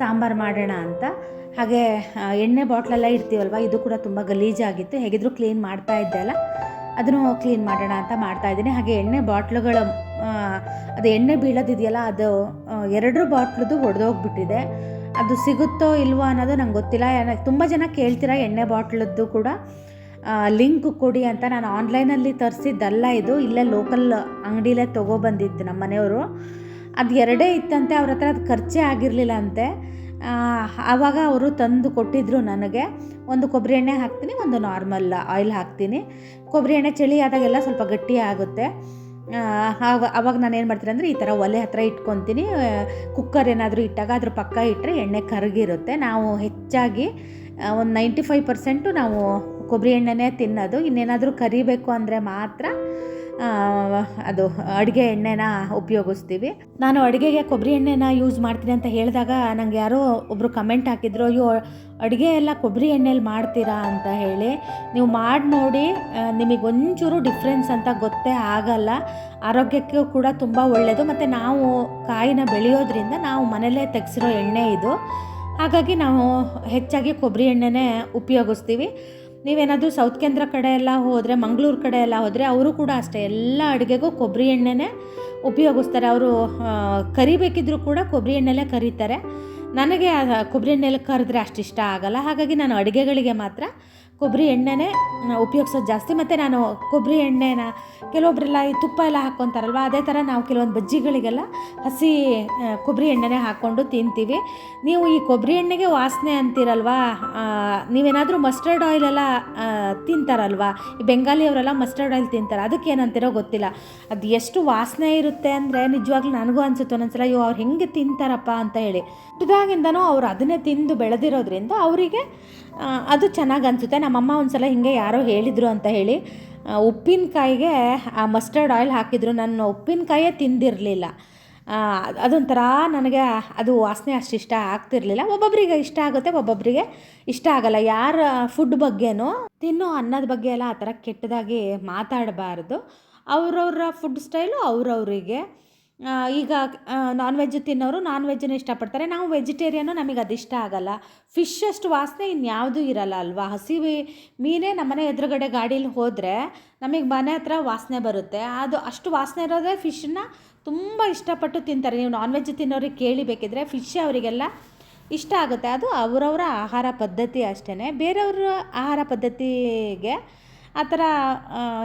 ಸಾಂಬಾರು ಮಾಡೋಣ ಅಂತ. ಹಾಗೆ ಎಣ್ಣೆ ಬಾಟ್ಲೆಲ್ಲ ಇರ್ತೀವಲ್ವ? ಇದು ಕೂಡ ತುಂಬ ಗಲೀಜಾಗಿತ್ತು. ಹೇಗಿದ್ರೂ ಕ್ಲೀನ್ ಮಾಡ್ತಾ ಇದ್ದೆ ಅಲ್ಲ. ಅದನ್ನು ಕ್ಲೀನ್ ಮಾಡೋಣ ಅಂತ ಮಾಡ್ತಾ ಇದ್ದೀನಿ. ಹಾಗೆ ಎಣ್ಣೆ ಬಾಟ್ಲುಗಳು ಅದು ಎಣ್ಣೆ ಬೀಳೋದಿದೆಯಲ್ಲ, ಅದು ಎರಡರ ಎರಡು ಬಾಟ್ಲದ್ದು ಒಡೆದೋಗ್ಬಿಟ್ಟಿದೆ. ಅದು ಸಿಗುತ್ತೋ ಇಲ್ವೋ ಅನ್ನೋದು ನಂಗೆ ಗೊತ್ತಿಲ್ಲ. ತುಂಬ ಜನ ಕೇಳ್ತೀರಾ ಎಣ್ಣೆ ಬಾಟ್ಲದ್ದು ಕೂಡ. ಲಿಂಕ್ ಕೊಡಿ ಅಂತ ನಾನು ಆನ್ಲೈನಲ್ಲಿ ತರಿಸಿದ್ದಲ್ಲ ಇದು. ಇಲ್ಲೇ ಲೋಕಲ್ ಅಂಗಡಿಲೇ ತೊಗೊಬಂದಿದ್ದು ನಮ್ಮ ಮನೆಯವರು. ಅದು ಎರಡೇ ಇತ್ತಂತೆ, ಅವ್ರ ಹತ್ರ ಅದು ಖರ್ಚೇ ಆಗಿರಲಿಲ್ಲ ಅಂತೆ. ಆವಾಗ ಅವರು ತಂದು ಕೊಟ್ಟಿದ್ದರು ನನಗೆ. ಒಂದು ಕೊಬ್ಬರಿ ಎಣ್ಣೆ ಹಾಕ್ತೀನಿ, ಒಂದು ನಾರ್ಮಲ್ ಆಯಿಲ್ ಹಾಕ್ತೀನಿ. ಕೊಬ್ಬರಿ ಎಣ್ಣೆ ಚಳಿ ಆದಾಗೆಲ್ಲ ಸ್ವಲ್ಪ ಗಟ್ಟಿ ಆಗುತ್ತೆ. ಆವಾಗ ನಾನು ಏನು ಮಾಡ್ತೀನಿ ಅಂದರೆ ಈ ಥರ ಒಲೆ ಹತ್ರ ಇಟ್ಕೊತೀನಿ. ಕುಕ್ಕರ್ ಏನಾದರೂ ಇಟ್ಟಾಗ ಅದ್ರ ಪಕ್ಕ ಇಟ್ಟರೆ ಎಣ್ಣೆ ಕರಗಿರುತ್ತೆ. ನಾವು ಹೆಚ್ಚಾಗಿ ಒಂದು ನೈಂಟಿ ಫೈವ್ ಪರ್ಸೆಂಟು ನಾವು ಕೊಬ್ಬರಿ ಎಣ್ಣೆನೇ ತಿನ್ನೋದು. ಇನ್ನೇನಾದರೂ ಕರಿಬೇಕು ಅಂದರೆ ಮಾತ್ರ ಅದು ಅಡುಗೆ ಎಣ್ಣೆನ ಉಪಯೋಗಿಸ್ತೀವಿ. ನಾನು ಅಡುಗೆಗೆ ಕೊಬ್ಬರಿ ಎಣ್ಣೆನ ಯೂಸ್ ಮಾಡ್ತೀನಿ ಅಂತ ಹೇಳಿದಾಗ ನನಗೆ ಯಾರೋ ಒಬ್ಬರು ಕಮೆಂಟ್ ಹಾಕಿದ್ರು, ಅಯ್ಯೋ, ಅಡುಗೆ ಎಲ್ಲ ಕೊಬ್ಬರಿ ಎಣ್ಣೆಲಿ ಮಾಡ್ತೀರಾ? ಅಂತ ಹೇಳಿ. ನೀವು ಮಾಡಿ ನೋಡಿ ನಿಮಗೆ ಒಂಚೂರು ಡಿಫ್ರೆನ್ಸ್ ಅಂತ ಗೊತ್ತೇ ಆಗಲ್ಲ. ಆರೋಗ್ಯಕ್ಕೂ ಕೂಡ ತುಂಬ ಒಳ್ಳೆಯದು ಮತ್ತು ನಾವು ಕಾಯಿನ ಬೆಳೆಯೋದ್ರಿಂದ ನಾವು ಮನೇಲೇ ತೆಗೆಸಿರೋ ಎಣ್ಣೆ ಇದು. ಹಾಗಾಗಿ ನಾವು ಹೆಚ್ಚಾಗಿ ಕೊಬ್ಬರಿ ಎಣ್ಣೆನೇ ಉಪಯೋಗಿಸ್ತೀವಿ. ನೀವೇನಾದರೂ ಸೌತ್ ಕೇಂದ್ರ ಕಡೆ ಎಲ್ಲ ಹೋದರೆ ಮಂಗಳೂರು ಕಡೆ ಎಲ್ಲ ಹೋದರೆ, ಅವರು ಕೂಡ ಅಷ್ಟೇ, ಎಲ್ಲ ಅಡುಗೆಗೂ ಕೊಬ್ಬರಿ ಎಣ್ಣೆನೇ ಉಪಯೋಗಿಸ್ತಾರೆ. ಅವರು ಕರಿಬೇಕಿದ್ರೂ ಕೂಡ ಕೊಬ್ಬರಿ ಎಣ್ಣೆಲೇ ಕರೀತಾರೆ. ನನಗೆ ಕೊಬ್ಬರಿ ಎಣ್ಣೆಲಿ ಕರೆದ್ರೆ ಅಷ್ಟು ಇಷ್ಟ ಆಗಲ್ಲ. ಹಾಗಾಗಿ ನಾನು ಅಡುಗೆಗಳಿಗೆ ಮಾತ್ರ ಕೊಬ್ಬರಿ ಎಣ್ಣೆನೇ ಉಪಯೋಗಿಸೋದು ಜಾಸ್ತಿ. ಮತ್ತು ನಾನು ಕೊಬ್ಬರಿ ಎಣ್ಣೆನ ಕೆಲವೊಬ್ಬರೆಲ್ಲ ಈ ತುಪ್ಪ ಎಲ್ಲ ಹಾಕ್ಕೊತಾರಲ್ವ, ಅದೇ ಥರ ನಾವು ಕೆಲವೊಂದು ಬಜ್ಜಿಗಳಿಗೆಲ್ಲ ಹಸಿ ಕೊಬ್ಬರಿ ಎಣ್ಣೆನೇ ಹಾಕ್ಕೊಂಡು ತಿಂತೀವಿ. ನೀವು ಈ ಕೊಬ್ಬರಿ ಎಣ್ಣೆಗೆ ವಾಸನೆ ಅಂತೀರಲ್ವಾ ನೀವೇನಾದರೂ ಮಸ್ಟರ್ಡ್ ಆಯಿಲೆಲ್ಲ ತಿಂತಾರಲ್ವಾ, ಈ ಬೆಂಗಾಲಿಯವರೆಲ್ಲ ಮಸ್ಟರ್ಡ್ ಆಯಿಲ್ ತಿಂತಾರೆ, ಅದಕ್ಕೆ ಏನಂತೀರೋ ಗೊತ್ತಿಲ್ಲ. ಅದು ಎಷ್ಟು ವಾಸನೆ ಇರುತ್ತೆ ಅಂದರೆ ನಿಜವಾಗ್ಲೂ ನನಗೂ ಅನಿಸುತ್ತೆ ಒಂದೊಂದ್ಸಲ, ಅಯ್ಯೋ, ಅವ್ರು ಹೆಂಗೆ ತಿಂತಾರಪ್ಪ ಅಂತ ಹೇಳಿ. ಹುಟ್ಟಿದಾಗಿಂದನೂ ಅವ್ರು ಅದನ್ನೇ ತಿಂದು ಬೆಳೆದಿರೋದ್ರಿಂದ ಅವರಿಗೆ ಅದು ಚೆನ್ನಾಗಿ ಅನಿಸುತ್ತೆ. ನಮ್ಮಮ್ಮ ಒಂದ್ಸಲ ಹಿಂಗೆ ಯಾರೋ ಹೇಳಿದರು ಅಂತ ಹೇಳಿ ಉಪ್ಪಿನಕಾಯಿಗೆ, ಆ ಮಸ್ಟರ್ಡ್ ಆಯಿಲ್ ಹಾಕಿದ್ರು. ನಾನು ಉಪ್ಪಿನಕಾಯೇ ತಿಂದಿರಲಿಲ್ಲ. ಅದೊಂಥರ ನನಗೆ ಅದು ವಾಸನೆ ಅಷ್ಟು ಇಷ್ಟ ಆಗ್ತಿರಲಿಲ್ಲ. ಒಬ್ಬೊಬ್ಬರಿಗೆ ಇಷ್ಟ ಆಗುತ್ತೆ ಒಬ್ಬೊಬ್ಬರಿಗೆ ಇಷ್ಟ ಆಗಲ್ಲ. ಯಾರ ಫುಡ್ ಬಗ್ಗೆನೋ ತಿನ್ನೋ ಅನ್ನದ ಬಗ್ಗೆ ಎಲ್ಲ ಆ ಥರ ಕೆಟ್ಟದಾಗಿ ಮಾತಾಡಬಾರ್ದು. ಅವ್ರವ್ರ ಫುಡ್ ಸ್ಟೈಲು ಅವ್ರವರಿಗೆ. ಈಗ ನಾನ್ ವೆಜ್ ತಿನ್ನೋರು ನಾನ್ ವೆಜ್ನ ಇಷ್ಟಪಡ್ತಾರೆ. ನಾವು ವೆಜಿಟೇರಿಯನ್ನು ನಮಗೆ ಅದು ಇಷ್ಟ ಆಗಲ್ಲ. ಫಿಶ್ ಅಷ್ಟು ವಾಸನೆ ಇನ್ಯಾವುದೂ ಇರಲ್ಲ ಅಲ್ವಾ? ಹಸಿ ಮೀನೇ ನಮ್ಮನೆ ಎದುರುಗಡೆ ಗಾಡೀಲಿ ಹೋದರೆ ನಮಗೆ ಮನೆ ಹತ್ರ ವಾಸನೆ ಬರುತ್ತೆ. ಅದು ಅಷ್ಟು ವಾಸನೆ ಇರೋದೇ ಫಿಶನ್ನ ತುಂಬ ಇಷ್ಟಪಟ್ಟು ತಿಂತಾರೆ. ನೀವು ನಾನ್ ವೆಜ್ ತಿನ್ನೋರಿಗೆ ಕೇಳಿಬೇಕಿದ್ರೆ ಫಿಶ್ ಅವರಿಗೆಲ್ಲ ಇಷ್ಟ ಆಗುತ್ತೆ. ಅದು ಅವರವರ ಆಹಾರ ಪದ್ಧತಿ ಅಷ್ಟೇ ಬೇರೆಯವ್ರ ಆಹಾರ ಪದ್ಧತಿಗೆ ಆ ಥರ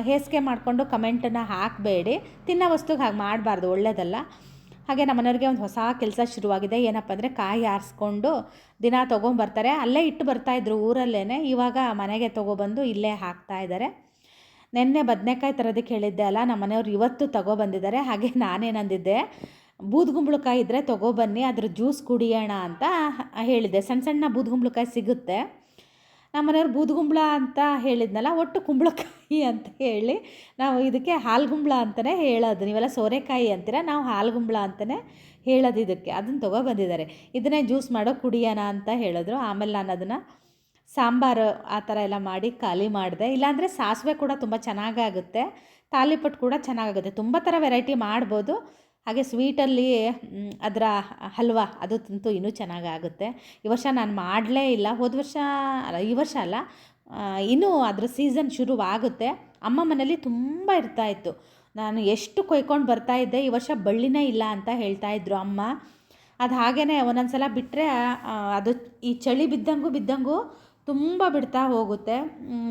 ಹೇಸಿಗೆ ಮಾಡಿಕೊಂಡು ಕಮೆಂಟನ್ನು ಹಾಕಬೇಡಿ. ತಿನ್ನೋ ವಸ್ತುಗೆ ಹಾಗೆ ಮಾಡಬಾರ್ದು ಒಳ್ಳೆಯದಲ್ಲ ಹಾಗೆ ನಮ್ಮ ಮನೆಯವ್ರಿಗೆ ಒಂದು ಹೊಸ ಕೆಲಸ ಶುರುವಾಗಿದೆ. ಏನಪ್ಪ ಅಂದರೆ ಕಾಯಿ ಆರಿಸ್ಕೊಂಡು ದಿನ ತೊಗೊಂಬರ್ತಾರೆ. ಅಲ್ಲೇ ಇಟ್ಟು ಬರ್ತಾಯಿದ್ರು ಊರಲ್ಲೇ ಇವಾಗ ಮನೆಗೆ ತೊಗೊಬಂದು ಇಲ್ಲೇ ಹಾಕ್ತಾ ಇದ್ದಾರೆ. ನಿನ್ನೆ ಬದನೆಕಾಯಿ ತರೋದಕ್ಕೆ ಹೇಳಿದ್ದೆ ಅಲ್ಲ, ನಮ್ಮ ಮನೆಯವ್ರು ಇವತ್ತು ತಗೊಬಂದಿದ್ದಾರೆ. ಹಾಗೆ ನಾನೇನಂದಿದ್ದೆ ಬೂದ್ಗುಂಬಳಕಾಯಿ ಇದ್ದರೆ ತೊಗೊಬನ್ನಿ, ಅದ್ರ ಜ್ಯೂಸ್ ಕುಡಿಯೋಣ ಅಂತ ಹೇಳಿದ್ದೆ. ಸಣ್ಣ ಸಣ್ಣ ಬೂದ್ಗುಂಬಳಕಾಯಿ ಸಿಗುತ್ತೆ. ನಮ್ಮ ಮನೆಯವ್ರು ಬೂದ್ಗುಂಬಳ ಅಂತ ಹೇಳಿದ್ನಲ್ಲ, ಒಟ್ಟು ಕುಂಬಳಕಾಯಿ ಅಂತ ಹೇಳಿ ನಾವು ಇದಕ್ಕೆ ಹಾಲ್ಗುಂಬಳ ಅಂತಲೇ ಹೇಳೋದು. ನೀವೆಲ್ಲ ಸೋರೆಕಾಯಿ ಅಂತೀರ, ನಾವು ಹಾಲ್ಗುಂಬಳ ಅಂತಲೇ ಹೇಳೋದು ಇದಕ್ಕೆ. ಅದನ್ನು ತೊಗೊಬಂದಿದ್ದಾರೆ ಇದನ್ನೇ ಜ್ಯೂಸ್ ಮಾಡೋ ಕುಡಿಯೋಣ ಅಂತ ಹೇಳಿದ್ರು. ಆಮೇಲೆ ನಾನು ಅದನ್ನು ಸಾಂಬಾರು ಆ ಥರ ಎಲ್ಲ ಮಾಡಿ ಖಾಲಿ ಮಾಡಿದೆ. ಇಲ್ಲಾಂದರೆ ಸಾಸಿವೆ ಕೂಡ ತುಂಬ ಚೆನ್ನಾಗಾಗುತ್ತೆ. ತಾಲಿಪಟ್ಟು ಕೂಡ ಚೆನ್ನಾಗಾಗುತ್ತೆ. ತುಂಬ ಥರ ವೆರೈಟಿ ಮಾಡ್ಬೋದು. ಹಾಗೆ ಸ್ವೀಟಲ್ಲಿ ಅದರ ಹಲ್ವಾ ಅದು ತಂತು ಇನ್ನೂ ಚೆನ್ನಾಗಾಗುತ್ತೆ ಈ ವರ್ಷ ನಾನು ಮಾಡಲೇ ಇಲ್ಲ. ಹೋದ ವರ್ಷ ಅಲ್ಲ, ಈ ವರ್ಷ ಅಲ್ಲ ಇನ್ನೂ ಅದರ ಸೀಸನ್ ಶುರುವಾಗುತ್ತೆ. ಅಮ್ಮ ಮನೇಲಿ ತುಂಬ ಇರ್ತಾಯಿತ್ತು ನಾನು ಎಷ್ಟು ಕೊಯ್ಕೊಂಡು ಬರ್ತಾಯಿದ್ದೆ ಈ ವರ್ಷ ಬಳ್ಳಿನೇ ಇಲ್ಲ ಅಂತ ಹೇಳ್ತಾ ಇದ್ರು ಅಮ್ಮ. ಅದು ಹಾಗೇ ಒಂದೊಂದು ಸಲ ಬಿಟ್ಟರೆ ಅದು ಈ ಚಳಿ ಬಿದ್ದಂಗೂ ಬಿದ್ದಂಗೂ ತುಂಬ ಬಿಡ್ತಾ ಹೋಗುತ್ತೆ.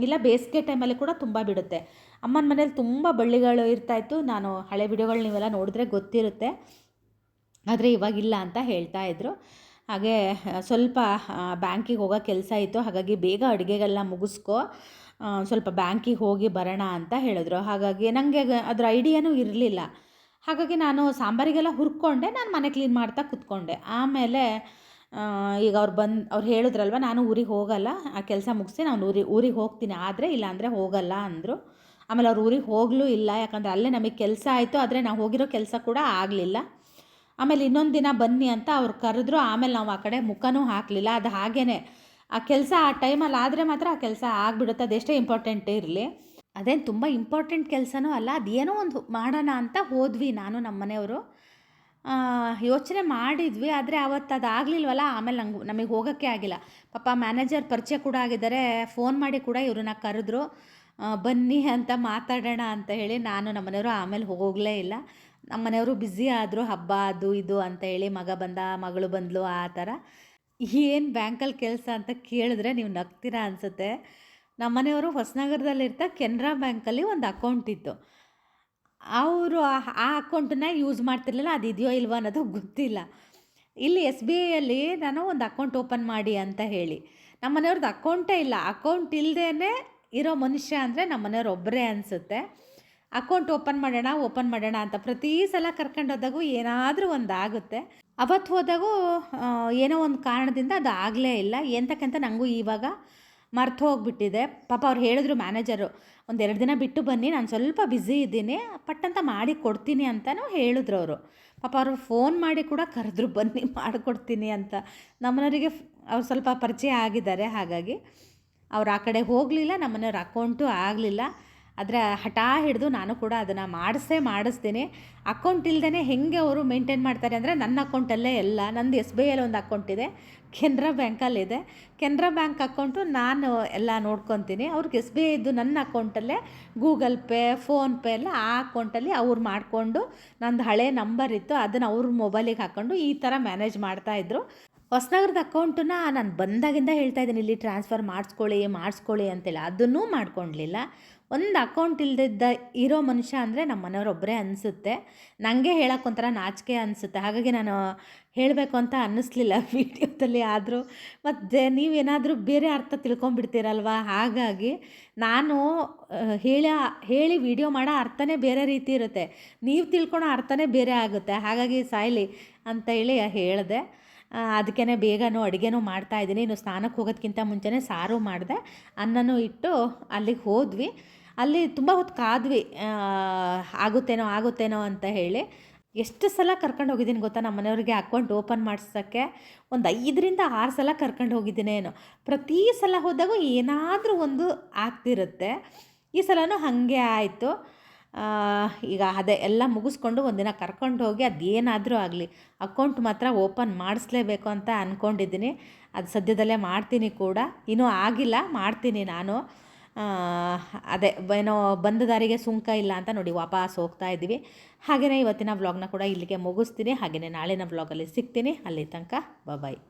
ಇಲ್ಲ ಬೇಸಿಗೆ ಟೈಮಲ್ಲಿ ಕೂಡ ತುಂಬ ಬಿಡುತ್ತೆ. ಅಮ್ಮನ ಮನೇಲಿ ತುಂಬ ಬಳ್ಳಿಗಳು ಇರ್ತಾಯಿತ್ತು ನಾನು ಹಳೆ ವಿಡಿಯೋಗಳು ನೀವೆಲ್ಲ ನೋಡಿದ್ರೆ ಗೊತ್ತಿರುತ್ತೆ. ಆದರೆ ಇವಾಗಿಲ್ಲ ಅಂತ ಹೇಳ್ತಾ ಇದ್ರು. ಹಾಗೆ, ಸ್ವಲ್ಪ ಬ್ಯಾಂಕಿಗೆ ಹೋಗೋ ಕೆಲಸ ಇತ್ತು. ಹಾಗಾಗಿ ಬೇಗ ಅಡುಗೆಗೆಲ್ಲ ಮುಗಿಸ್ಕೋ ಸ್ವಲ್ಪ ಬ್ಯಾಂಕಿಗೆ ಹೋಗಿ ಬರೋಣ ಅಂತ ಹೇಳಿದ್ರು. ಹಾಗಾಗಿ ನನಗೆ ಅದರ ಐಡಿಯಾನೂ ಇರಲಿಲ್ಲ. ಹಾಗಾಗಿ ನಾನು ಸಾಂಬಾರಿಗೆಲ್ಲ ಹುರ್ಕೊಂಡೆ. ನಾನು ಮನೆ ಕ್ಲೀನ್ ಮಾಡ್ತಾ ಕೂತ್ಕೊಂಡೆ. ಆಮೇಲೆ ಈಗ ಅವ್ರು ಬಂದು, ಅವ್ರು ಹೇಳಿದ್ರಲ್ವ, ನಾನು ಊರಿಗೆ ಹೋಗಲ್ಲ. ಆ ಕೆಲಸ ಮುಗಿಸಿ ನಾನು ಊರಿಗೆ ಊರಿಗೆ ಹೋಗ್ತೀನಿ. ಆದರೆ, ಇಲ್ಲಾಂದರೆ ಹೋಗಲ್ಲ ಅಂದರು. ಆಮೇಲೆ ಅವ್ರ ಊರಿಗೆ ಹೋಗಲೂ ಇಲ್ಲ, ಯಾಕಂದರೆ ಅಲ್ಲೇ ನಮಗೆ ಕೆಲಸ ಆಯಿತು, ಆದರೆ ನಾವು ಹೋಗಿರೋ ಕೆಲಸ ಕೂಡ ಆಗಲಿಲ್ಲ. ಆಮೇಲೆ ಇನ್ನೊಂದು ದಿನ ಬನ್ನಿ ಅಂತ ಅವ್ರು ಕರೆದ್ರು, ಆಮೇಲೆ ನಾವು ಆ ಕಡೆ ಮುಖನೂ ಹಾಕಲಿಲ್ಲ. ಅದು ಹಾಗೇ ಆ ಕೆಲಸ ಆ ಟೈಮಲ್ಲಿ ಆದರೆ ಮಾತ್ರ ಆ ಕೆಲಸ ಆಗಿಬಿಡುತ್ತೆ ಅದೆಷ್ಟೇ ಇಂಪಾರ್ಟೆಂಟ್ ಇರಲಿ. ಅದೇನು ತುಂಬ ಇಂಪಾರ್ಟೆಂಟ್ ಕೆಲಸನೂ ಅಲ್ಲ ಅದೇನೋ ಒಂದು ಮಾಡೋಣ ಅಂತ ಹೋದ್ವಿ ನಾನು ನಮ್ಮ ಮನೆಯವರು. ಯೋಚನೆ ಮಾಡಿದ್ವಿ, ಆದರೆ ಅವತ್ತು ಅದು ಆಗಲಿಲ್ವಲ್ಲ, ಆಮೇಲೆ ನಂಗೆ ನಮಗೆ ಹೋಗೋಕ್ಕೆ ಆಗಿಲ್ಲ. ಪಾಪ ಮ್ಯಾನೇಜರ್ ಪರಿಚಯ ಕೂಡ ಆಗಿದ್ದಾರೆ, ಫೋನ್ ಮಾಡಿ ಕೂಡ ಇವ್ರನ್ನ ಕರೆದ್ರು. ಬನ್ನಿ ಅಂತ ಮಾತಾಡೋಣ ಅಂತ ಹೇಳಿ ನಾನು ನಮ್ಮ ಮನೆಯವರು ಆಮೇಲೆ ಹೋಗಲೇ ಇಲ್ಲ. ನಮ್ಮ ಮನೆಯವರು ಬ್ಯುಸಿ ಆದರು, ಹಬ್ಬ ಅದು ಇದು ಅಂತ ಹೇಳಿ ಮಗ ಬಂದ, ಮಗಳು ಬಂದಳು ಆ ಥರ. ಏನು ಬ್ಯಾಂಕಲ್ಲಿ ಕೆಲಸ ಅಂತ ಕೇಳಿದ್ರೆ ನೀವು ನಗ್ತೀರಾ ಅನಿಸುತ್ತೆ. ನಮ್ಮ ಮನೆಯವರು ಹೊಸನಗರದಲ್ಲಿರ್ತಾ ಕೆನರಾ ಬ್ಯಾಂಕಲ್ಲಿ ಒಂದು ಅಕೌಂಟ್ ಇತ್ತು. ಅವರು ಆ ಅಕೌಂಟನ್ನ ಯೂಸ್ ಮಾಡ್ತಿರ್ಲಿಲ್ಲ, ಅದು ಇದೆಯೋ ಇಲ್ವೋ ಅನ್ನೋದು ಗೊತ್ತಿಲ್ಲ. ಇಲ್ಲಿ ಎಸ್ ಬಿ ಐಯಲ್ಲಿ ನಾನು ಒಂದು ಅಕೌಂಟ್ ಓಪನ್ ಮಾಡಿ ಅಂತ ಹೇಳಿ. ನಮ್ಮ ಮನೆಯವ್ರದ್ದು ಅಕೌಂಟೇ ಇಲ್ಲ. ಅಕೌಂಟ್ ಇಲ್ಲದೇ ಇರೋ ಮನುಷ್ಯ ಅಂದರೆ ನಮ್ಮ ಮನೆಯವ್ರು ಒಬ್ಬರೇ ಅನಿಸುತ್ತೆ. ಅಕೌಂಟ್ ಓಪನ್ ಮಾಡೋಣ ಓಪನ್ ಮಾಡೋಣ ಅಂತ ಪ್ರತಿ ಸಲ ಕರ್ಕೊಂಡು ಹೋದಾಗೂ ಏನಾದರೂ ಒಂದು ಆಗುತ್ತೆ. ಅವತ್ತು ಹೋದಾಗೂ ಏನೋ ಒಂದು ಕಾರಣದಿಂದ ಅದು ಆಗಲೇ ಇಲ್ಲ. ಎಂತಕ್ಕಂತ ನನಗೂ ಇವಾಗ ಮರ್ತು ಹೋಗ್ಬಿಟ್ಟಿದೆ. ಪಾಪ ಅವ್ರು ಹೇಳಿದ್ರು ಮ್ಯಾನೇಜರು, ಒಂದು ಎರಡು ದಿನ ಬಿಟ್ಟು ಬನ್ನಿ, ನಾನು ಸ್ವಲ್ಪ ಬ್ಯುಸಿ ಇದ್ದೀನಿ ಪಟ್ಟಂತ ಮಾಡಿ ಕೊಡ್ತೀನಿ ಅಂತಲೂ ಹೇಳಿದ್ರು ಅವರು. ಪಾಪ ಅವರು ಫೋನ್ ಮಾಡಿ ಕೂಡ ಕರೆದ್ರು, ಬನ್ನಿ, ಮಾಡಿಕೊಡ್ತೀನಿ ಅಂತ. ನಮ್ಮನವರಿಗೆ ಅವ್ರು ಸ್ವಲ್ಪ ಪರಿಚಯ ಆಗಿದ್ದಾರೆ, ಹಾಗಾಗಿ. ಅವ್ರು ಆ ಕಡೆ ಹೋಗಲಿಲ್ಲ ನಮ್ಮನ್ನು ಅಕೌಂಟು ಆಗಲಿಲ್ಲ. ಆದರೆ ಹಠ ಹಿಡಿದು ನಾನು ಕೂಡ ಅದನ್ನು ಮಾಡಿಸೇ ಮಾಡಿಸ್ತೀನಿ ಅಕೌಂಟ್ ಇಲ್ದೇ ಹೆಂಗೆ ಅವರು ಮೇಂಟೈನ್ ಮಾಡ್ತಾರೆ ಅಂದರೆ ನನ್ನ ಅಕೌಂಟಲ್ಲೇ ಎಲ್ಲ, ನಂದು ಎಸ್ ಬಿ ಐಯಲ್ಲಿ ಒಂದು ಅಕೌಂಟ್ ಇದೆ, ಕೆನರಾ ಬ್ಯಾಂಕಲ್ಲಿದೆ ಕೆನರಾ ಬ್ಯಾಂಕ್ ಅಕೌಂಟು ನಾನು ಎಲ್ಲ ನೋಡ್ಕೊತೀನಿ. ಅವ್ರಿಗೆ ಎಸ್ ಬಿ ಐ ಇದ್ದು ನನ್ನ ಅಕೌಂಟಲ್ಲೇ ಗೂಗಲ್ ಪೇ ಫೋನ್ಪೇ ಎಲ್ಲ ಆ ಅಕೌಂಟಲ್ಲಿ ಅವ್ರು ಮಾಡಿಕೊಂಡು ನಂದು ಹಳೆ ನಂಬರ್ ಇತ್ತು, ಅದನ್ನು ಅವ್ರ ಮೊಬೈಲಿಗೆ ಹಾಕ್ಕೊಂಡು ಈ ಥರ ಮ್ಯಾನೇಜ್ ಮಾಡ್ತಾಯಿದ್ರು ಹೊಸನಗರದ ಅಕೌಂಟನ್ನ ನಾನು ಬಂದಾಗಿಂದ ಹೇಳ್ತಾ ಇದ್ದೀನಿ, ಇಲ್ಲಿ ಟ್ರಾನ್ಸ್ಫರ್ ಮಾಡಿಸ್ಕೊಳ್ಳಿ ಮಾಡಿಸ್ಕೊಳ್ಳಿ ಅಂತೇಳಿ ಅದನ್ನೂ ಮಾಡ್ಕೊಳ್ಲಿಲ್ಲ ಒಂದು ಅಕೌಂಟ್ ಇಲ್ದಿದ್ದ ಇರೋ ಮನುಷ್ಯ ಅಂದರೆ ನಮ್ಮ ಮನೆಯವರೊಬ್ಬರೇ ಅನಿಸುತ್ತೆ. ನನಗೆ ಹೇಳೋಕ್ಕೆ ಒಂಥರ ನಾಚಿಕೆ ಅನಿಸುತ್ತೆ. ಹಾಗಾಗಿ ನಾನು ಹೇಳಬೇಕು ಅಂತ ಅನ್ನಿಸ್ಲಿಲ್ಲ <laughs> ವೀಡಿಯೋದಲ್ಲಿ ಆದರೂ. ಮತ್ತು ನೀವೇನಾದರೂ ಬೇರೆ ಅರ್ಥ ತಿಳ್ಕೊಂಬಿಡ್ತೀರಲ್ವ ಹಾಗಾಗಿ ನಾನು ಹೇಳ, ಹೇಳಿ ವಿಡಿಯೋ ಮಾಡೋ ಅರ್ಥನೇ ಬೇರೆ ರೀತಿ ಇರುತ್ತೆ. ನೀವು ತಿಳ್ಕೊಳೋ ಅರ್ಥನೇ ಬೇರೆ ಆಗುತ್ತೆ. ಹಾಗಾಗಿ ಸಾಯ್ಲಿ ಅಂತ ಹೇಳಿ ಹೇಳಿದೆ. ಅದಕ್ಕೇ ಬೇಗನೂ ಅಡುಗೆನೂ ಮಾಡ್ತಾಯಿದ್ದೀನಿ ಇನ್ನು ಸ್ನಾನಕ್ಕೆ ಹೋಗೋದಕ್ಕಿಂತ ಮುಂಚೆನೇ ಸಾರು ಮಾಡಿದೆ. ಅನ್ನನೂ ಇಟ್ಟು ಅಲ್ಲಿಗೆ ಹೋದ್ವಿ. ಅಲ್ಲಿ ತುಂಬ ಹೊತ್ತು ಕಾದ್ವಿ. ಆಗುತ್ತೇನೋ ಆಗುತ್ತೇನೋ ಅಂತ ಹೇಳಿ. ಎಷ್ಟು ಸಲ ಕರ್ಕೊಂಡು ಹೋಗಿದ್ದೀನಿ ಗೊತ್ತಾ ನಮ್ಮ ಮನೆಯವ್ರಿಗೆ ಅಕೌಂಟ್ ಓಪನ್ ಮಾಡಿಸೋಕ್ಕೆ? ಒಂದು ಐದರಿಂದ ಆರು ಸಲ ಕರ್ಕೊಂಡು ಹೋಗಿದ್ದೀನೇನೋ ಪ್ರತಿ ಸಲ ಹೋದಾಗೂ ಏನಾದರೂ ಒಂದು ಆಗ್ತಿರುತ್ತೆ. ಈ ಸಲನೂ ಹಾಗೆ ಆಯಿತು. ಈಗ ಅದೇ ಎಲ್ಲ ಮುಗಿಸ್ಕೊಂಡು ಒಂದಿನ ಕರ್ಕೊಂಡು ಹೋಗಿ ಅದೇನಾದರೂ ಆಗಲಿ, ಅಕೌಂಟ್ ಮಾತ್ರ ಓಪನ್ ಮಾಡಿಸ್ಲೇಬೇಕು ಅಂತ ಅಂದ್ಕೊಂಡಿದ್ದೀನಿ ಅದು ಸದ್ಯದಲ್ಲೇ ಮಾಡ್ತೀನಿ ಕೂಡ. ಇನ್ನೂ ಆಗಿಲ್ಲ, ಮಾಡ್ತೀನಿ ನಾನು. ಅದೇ ಏನೋ ಬಂದ ದಾರಿಗೆ ಸುಂಕ ಇಲ್ಲ ಅಂತ ನೋಡಿ ವಾಪಸ್ ಹೋಗ್ತಾ ಇದ್ದೀವಿ. ಹಾಗೆಯೇ ಇವತ್ತಿನ ವ್ಲಾಗ್ನ ಕೂಡ ಇಲ್ಲಿಗೆ ಮುಗಿಸ್ತೀನಿ. ಹಾಗೆಯೇ ನಾಳಿನ ವ್ಲಾಗಲ್ಲಿ ಸಿಗ್ತೀನಿ. ಅಲ್ಲಿ ತನಕ ಬಾಯ್